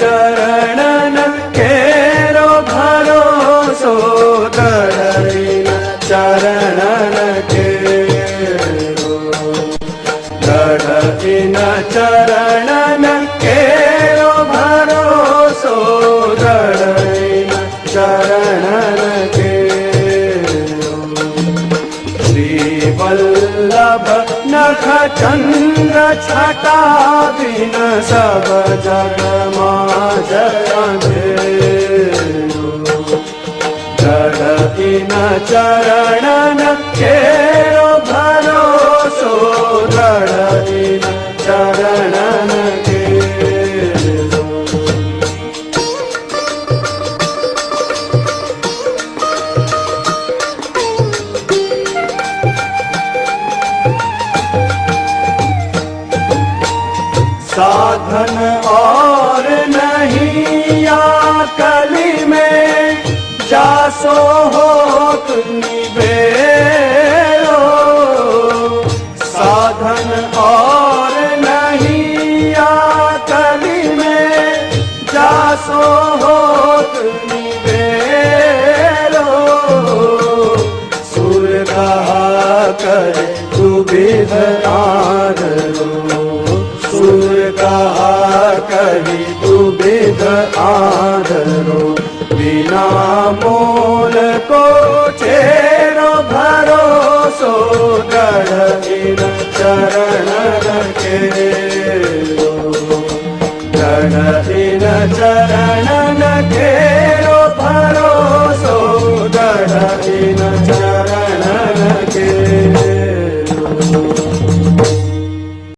चरणन केरो भरोसो दरीन चरणन केरो दरीन चरण सब नख चन्द्र छटा बिन सब जग मा जन चरणन के साधन और नहीं या कली में जासो हो बेरो साधन और नहीं या कली में जासो हो बेरो सुर कहा कर तू बिधनारो सुर કરી તું બેદ આધરો વિના મોલ કો છેરો ભરોસો ગણ ચરણ રખે ગણ ચરણ નખેરો ભરોસો